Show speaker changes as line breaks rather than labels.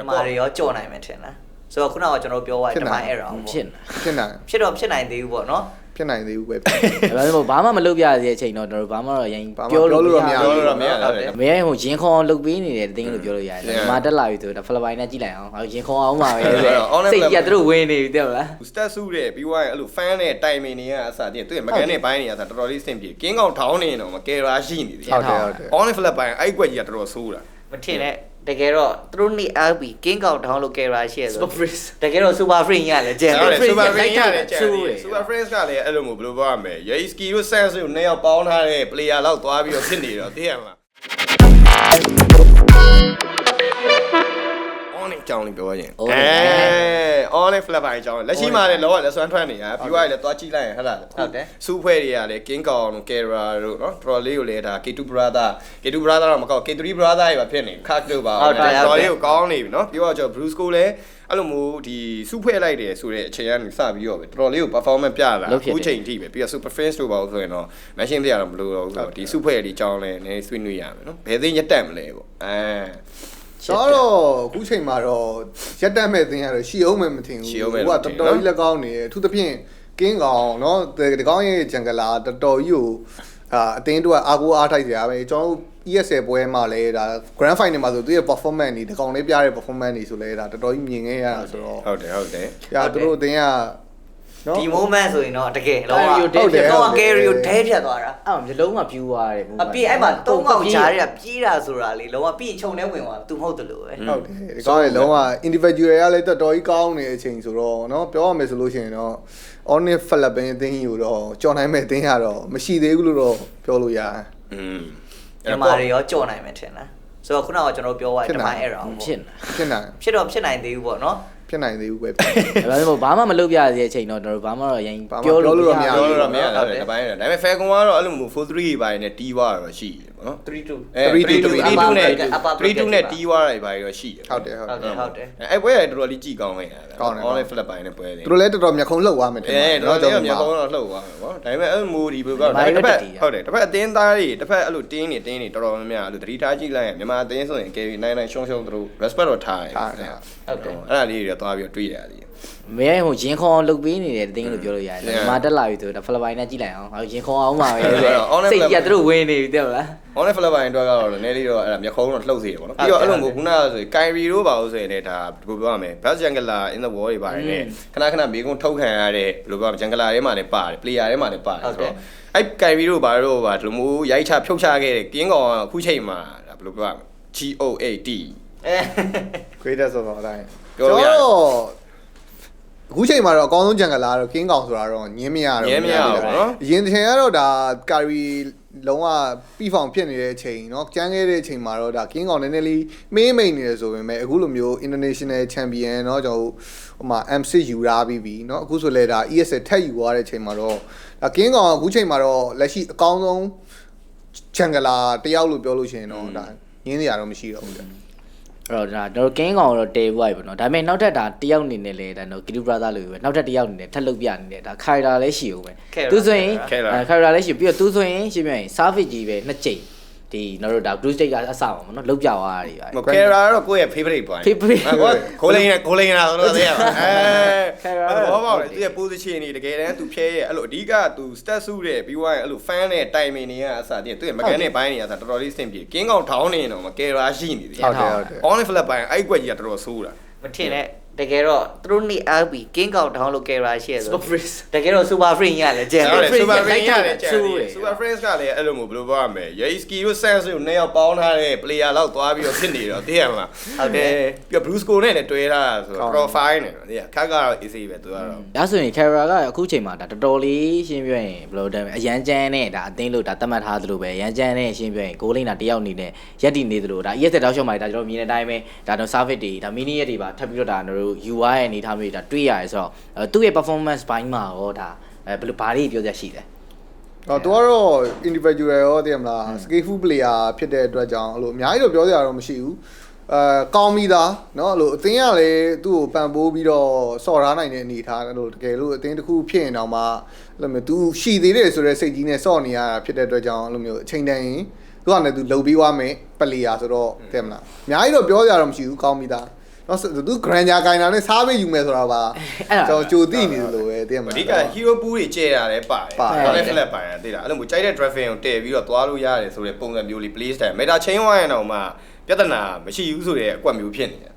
ဓမ္မတွေရောကြော်နိုင်မယ်ထင်လားဆိုတော့ခုနကကျွန်တော်တို့ပြောသွားတယ်ဓမ္မ error
မ
ပေါ့
ဖြစ်နေ
ဖြစ်နိုင်
ဖြစ်တော့ဖြစ်နိုင်သေးဘူးပေါ့နော်
ဖြစ်နိုင်သေးဘူးပဲ
ဒါပေမဲ့ဘာမှမလုပ်ပြရတဲ့အချိန်တော့ကျွန်တော်ဘာမှတော့ရင်
ဘာမှ
ပြော
ပြော
လို့
လို့
မရ
တော့မရ
ဘူး
ပြောလို့တော့မရတော့တယ်
မရဟိုရင်ခေါ်လုပ်ပေးနေတယ်တင်းလို့ပြောလို့ရတယ်
Yeah.
မာတက်လာပြီဆိုတော့ဖလပိုင်နဲ့ကြည့်လိုက်အောင်ဟိုရင်ခေါ်အောင်ပါပဲ
အဲ့တော့ online
စိတ်ကြီးကသူတို့ဝင်နေပြီတဲ့ဟုတ်လား
စတက်စုတဲ့ပြီးသွားရင်အဲ့လို fan နဲ့တိုင်မင်တွေကအစားတင်သူ့မကန်နဲ့ဘိုင်းတွေကစားတော်တော်လေးစင်ပြေကင်းကောင်ထောင်းနေတော့မကယ်ရာရှိနေတယ်
ဟုတ်တယ်ဟုတ်တယ်
online flap ဘိုင်းအဲ့ကွက်ကြီးကတော်တော်ဆိုးတာ
မထင်နဲ့ တကယ်တော့သူတို့နေအားပြီးကင်းကောက်ထောင်းလို့ error ရှိရဆို
Super freeze
တကယ်တော့ super free ရလဲကျန်
ဟုတ်
တယ်
တယ် super
Friends
friends ရတယ်ကျန်
ဆိုး
တ
တယ်
ယ် super friends ကလည်းအဲ့လိုမျိုးဘယ်လိုပြောရမလဲ Yaski တို့ sense ကိုနှစ်ယောက်ပေါင်းထားတဲ့ player လောက်သွားပြီးတော့ဖြစ်နေတော့သိရမလား online အကြောင်းလေးပြောရ
ရင်
အဲ online flip ပိုင်းအကြောင်းလက်ရှိမှာလည်းလောကလက်စွမ်းထွက်နေတာ viewer လည်းသွားကြည့်လိုက်ရင်ဟဲ့လား
ဟုတ်တယ်
စူးဖွဲ့တွေကလည်း king kong တို့ kera တို့နော်တော်တော်လေးကိုလည်းဒါ k2 brother k2 brother တော့မကောက် k3 brother တွေပါဖြစ်နေခတ်တို့ပါ
ဟုတ်တယ်
တော်
တော်
လေးကိုကောင်းနေပြီနော်ပြောရကြော bruce cole လည်းအဲ့လိုမျိုးဒီစုဖွဲ့လိုက်တယ်ဆိုတဲ့အချိန်ကနေစပြီးတော့ပဲတော်တော်လေးကို performance ပြတာအခုချိန်ထိပဲပြီးတော့ super face တို့ပါလို့ဆိုရင်တော့ machine ပြရတော့မလို့တော့ဒီစုဖွဲ့တွေအကြောင်းလည်းနည်းနည်းဆွေးနွေးရမယ်နော်ဘယ်သိရင်တက်မလဲပေါ့အဲ
တော့တော့အခုချိန်မှာတော့ရက်တက်မဲ့တင်ရတော့ရှီအောင်မဲ့မထင်ဘူး
ရှီအောင်မဲ့
က
မ
တော်
ထင်
တော်
နော်
ကြီးလက်ကောင်းနေတယ်အထူးသဖြင့်ကင်းကောင်เนาะဒီကောင်းရဲ့ဂျန်ဂလာတော်တော်ကြီးကိုအာအတင်းတို့ကအားကိုးအားထိုက်ကြရပဲကျွန်တော်တို့ ESL ပွဲမှာလည်းဒါ Grand Final မှာဆိုသူရဲ့ performance တွေဒီကောင်လေးပြတဲ့ performance တွေဆိုလဲဒါတော်တော်ကြီးမြင်ခဲ့ရတာဆိုတော့
ဟုတ်တယ်ဟုတ်တယ်
။ရာသူတို့အတင်းကနော်
ဒီ moment ဆိုရင်တော့တကယ်လုံးဝ
Carry ကို
ဟုတ်တယ်
တော့
ဟုတ်တယ်
carry ကိုဒဲဖြတ်သွားတာ
အဲ့မျိုးလုံးမပြူသွားတယ်
အပြည့်အဲ့မှာသုံးကောက်ကြားရပြေးတာဆိုတာလေလုံးဝပြီးရင်ခြုံနေဝင်သွားသူမဟုတ်တယ်လို့ပဲ
ဟုတ်တယ်ဒီကောင်ရဲ့လုံးဝ individual ရလည်းတော်တော်ကြီးကောင်းနေတဲ့အချိန်ဆိုတော့เนาะပြောရမယ်ဆိုလို့ရှိရင်တော့ Only Philippine အသင်းကြီးကိုတော့ကြော်နိုင်မဲ့အသင်းရတော့မရှိသေးဘူးလို့တော့ပြောလို့ရတယ်
อืม
ဓမ္မတွေရောကြော်နိုင်မယ်ထင်လားဆိုတော့ခုနကကျွန်တော်ပြောသွားတယ်ဓမ္မ error
မ
ပေါ့
ဖြစ်နေ
ဖြစ်နိုင်
ဖြစ်တော့ဖြစ်နိုင်သေးဘူးပေါ့နော်
ဖြစ်နိုင်သေးဘူးပဲ
ဒါပေမဲ့ဘာမှမလုပ်ပြရသေးတဲ့အချိန်တော့ကျွန်တော်တို့ဘာမှတော့ရင်ပြောလို့
မရဘူးပြော
လို့တော့မရဘူးဒါပိုင်းတော့ဒါပေမဲ့ Falcon ကတော့အဲ့လိုမျိုး4-3ပိုင်းနဲ့တီးွားတော့ရှိတယ်ပေါ့နော်
3-2
အဲ
3-2
နဲ့3-2နဲ့တီးွားတွေပိုင်းတော့ရှိတယ်
ဟုတ်တယ်ဟုတ်
တ
ယ်
ဟုတ်တယ်
အဲ့ပွဲကတော်တော်လေးကြည်ကောင်းခဲ့တာ
ကောင်းတယ်
online flip ပိုင်းနဲ့ပွဲတယ်
သူတို့လည်းတော်တော်မျက်ခုံးလှုပ်သွားမယ်တဲ့
အဲ
တော်
တော်မျက်ခုံးတော့လှုပ်သွားမယ်ပေါ့ဒါပေမဲ့အဲ့လိုမျိုးဒီဘက်ကတစ်ဖက်ဟုတ်တယ်တစ်ဖက်အသင်းသားတွေတစ်ဖက်အဲ့လိုတင်းနေတင်းနေတော်တော်များများအဲ့လိုသတိထားကြည့်လိုက်ရင်မြန်မာအသင်းဆိုရင် KV 99ရှုံးရှုံးသူတို့ respect တော့ထားတယ်
ဟုတ်တယ်
အဲ့ဒါလေးတွေသွားပြီးတော့တွေးရတယ်
မရဟိုရင်ခေါ်လုပ်ပေးနေတယ်တင်းလို့ပြောလို့ရတယ်
Yeah.
မာတက်လာပြီဆိုတော့ဖလပိုင်နဲ့ကြည့်လိုက်အောင်ဟိုရင်ခေါ်အောင်ပါပဲ
ဟုတ်တယ် online
စိတ်ကြီးကသူတို့ဝင်နေပြီတဲ့ဟုတ်လား
online flip ဘိုင်းအတွက်ကတော့နည်းနည်းလေးတော့အဲ့ဒါမျက်ခုံးတော့လှုပ်စေတယ်ပေါ့နော်ပြီးတော့အဲ့လိုမျိုးခုနကဆို Kyrie တို့ပါလို့ဆိုရင်လည်းဒါဘယ်လိုပြောရမလဲ Best Jungler in the world တွေပါတယ်နဲ့ခဏခဏမေကုန်းထုတ်ခံရတဲ့ဘယ်လိုပြောရမလဲ Jungler ထဲမှာလည်းပါတယ် player ထဲမှာလည်းပါတယ်ဆိုတော့အဲ့ Kyrie တို့ဘာတို့ပါဒီလိုမျိုးရိုက်ချဖြုတ်ချခဲ့တဲ့ကင်းကောင်ကအခုချိန်မှာဒါဘယ်လိုပြောရမလဲ GOAT
အဲ
greatest of all time
ပြောလို့ရတယ်
တော့အခုချိန်မှာတော့အကောင်းဆုံးဂျန်ကလာတော့ king ကောင်ဆိုတာတော့ညင်းမရတော့
ညင်းမရဘူးပေါ့နော်
အရင်တစ်ချိန်ကတော့ဒါကာရီလုံးဝပြီးဖောင်ဖြစ်နေတဲ့အချိန်เนาะကျန်းခဲ့တဲ့အချိန်မှာတော့ဒါ king ကောင်နည်းနည်းလေးမေးမိန်နေတယ်ဆိုပေမဲ့အခုလိုမျိုး international champion เนาะကျွန်တော်တို့ဟိုမှာ MC ယူရာပြီးပြီเนาะအခုဆိုလဲဒါ ESL ထက်ယူသွားတဲ့အချိန်မှာတော့ဒါ king ကောင်အခုချိန်မှာတော့လက်ရှိအကောင်းဆုံးဂျန်ကလာတယောက်လို့ပြောလို့ရှိရင်တော့ဒါညင်းစရာတော့မရှိတော့ဘူးဗျ
အဲ့ တော့ဒါတော့ကင်းကောင်တော့တေပွားပြီပေါ့နော်ဒါပေမဲ့နောက်ထပ်ဒါတယောက်အနေနဲ့လေဒါတော့ကီလူဘရာသာလို့ပဲနောက်ထပ်တယောက်အနေနဲ့ထပ်လုပ်ပြနေတယ်ဒါခိုင်ရာလည်းရှိဦးပဲ
Kyra
သူဆိုရင်
Kyra
ခိုင်ရာလည်းရှိပြီးတော့သူဆိုရင်ရှင်းပြရင် service ကြီးပဲနှစ်ကြိမ် ဒီကျွန်တော်တို့ဒါ blue state ကအစပါပေါ့နော်လောက်ပြသွားတာတွေပါ
မကယ်ရာတော့ကိုယ့်ရဲ့ favorite point
Favorite
ကိုလိန်နဲ့ကိုလိန်လာတော့သိရပါအဲ
Kyra
ဘောပေါ့လေသူရဲ့ position တွေတကယ်တမ်းသူဖြဲရဲ့အဲ့လိုအဓိကသူ stat စုတဲ့ပြီးသွားရင်အဲ့လို fan နဲ့တိုင်မင်တွေကအစားတင်သူရဲ့ mechanic ဘိုင်းတွေကစားတော်တော်လေးစင်ပြေကင်းကောင်ထောင်းနေတော့မကယ်ရာရှိနေတယ်
ဟုတ်တယ်ဟုတ်တယ်
online flip ဘိုင်းအဲ့ကွက်ကြီးကတော်တော်ဆိုးတာ
မထင်နဲ့ တကယ်တော့သူတို့နေအားပြီးကင်းကောက်ထောင်းလို့ error ရှိရဆို
super freeze
တကယ်တော့ super free ရလဲကျန်
ဟု
တယ်
တ်တယ် super
Friends
friends ရတယ်ကျန်
ဆိုး
တ
တယ်
ယ် super friends ကလည်းအဲ့လိုမျိုးဘယ်လိုပြောရမလဲ Yaski တို့ sense ကိုနှစ်ယောက်ပေါင်းထားတဲ့ player လောက်သွားပြီးတော့ဖြစ်နေတော့သိရမလား
ဟုတ်တယ်
ပြီးတော့ Bruce Cole နဲ့လည်းတွဲထားတာဆို
ကော
တော့
င်းတယ်
profile နဲ့တော့သိရခက်ကတော့ easy ပဲသူကတော့
ဒါဆိုရင် Kara ကအခုချိန်မှာဒါတော်တော်လေးရှင်းပြရင်ဘယ်လိုတမ်းအရန်ကျန်းနဲ့ဒါအသိလို့ဒါသတ်မှတ်ထားသလိုပဲအရန်ကျန်းနဲ့ရှင်းပြရင်ဂိုးလိန်တာတယောက်အနေနဲ့ရက်တည်နေသလိုဒါ ES တောက်ရှော့မှာဒါကျွန်တော်မြင်တဲ့အတိုင်းပဲဒါတော့ service တွေဒါ mini ရက်တွေပါထပ်ပြီးတော့ဒါကျွန်တော်တို့ UI ရဲ့အနေထားမျိုးတွေဒါတွေးရတယ်ဆိုတော့အဲသူ့ရဲ့ performance ဘိုင်းမှာရောဒါအဲဘယ်လိုဘာတွေပြောရရှိလဲ
တော့သူကတော့ individual ရောသိရမလား skillful player ဖြစ်တဲ့အတွက်ကြောင့်အဲ့လိုအများကြီးတော့ပြောစရာတော့မရှိဘူးအဲကောင်းပြီသားเนาะအဲ့လိုအသင်းကလည်းသူ့ကိုပံ့ပိုးပြီးတော့စော်ထားနိုင်တဲ့အနေအထားအဲ့လိုတကယ်လို့အသင်းတစ်ခုဖြစ်ရင်တော့မှအဲ့လိုမျိုး तू ရှိသေးတယ်ဆိုတဲ့စိတ်ကြီးနဲ့စော့နေရတာဖြစ်တဲ့အတွက်ကြောင့်အဲ့လိုမျိုးအချိန်တန်ရင်သူကလည်း तू လှုပ်ပြီးွားမယ်ပလီယာဆိုတော့သိရမလားအများကြီးတော့ပြောစရာတော့မရှိဘူးကောင်းပြီသား နော်သူ granger ကင်တာနဲ့စားပေးယူမယ်ဆိုတာပါကျွန်တော်ကြိုသိနေလို့ပဲတကယ်မှာ
အဓိက hero pool တွေကျဲရတယ်ပါတယ်ဒါလည်း flat ပါတယ်သိလားအဲ့လိုမျိုးကြိုက်တဲ့ dragon ကိုတည်ပြီးတော့သွားလို့ရတယ်ဆိုတဲ့ပုံစံမျိုးလေး play style meta change ဝိုင်းအောင်မှပြဿနာမရှိဘူးဆိုတဲ့အကွက်မျိုးဖြစ်နေတယ်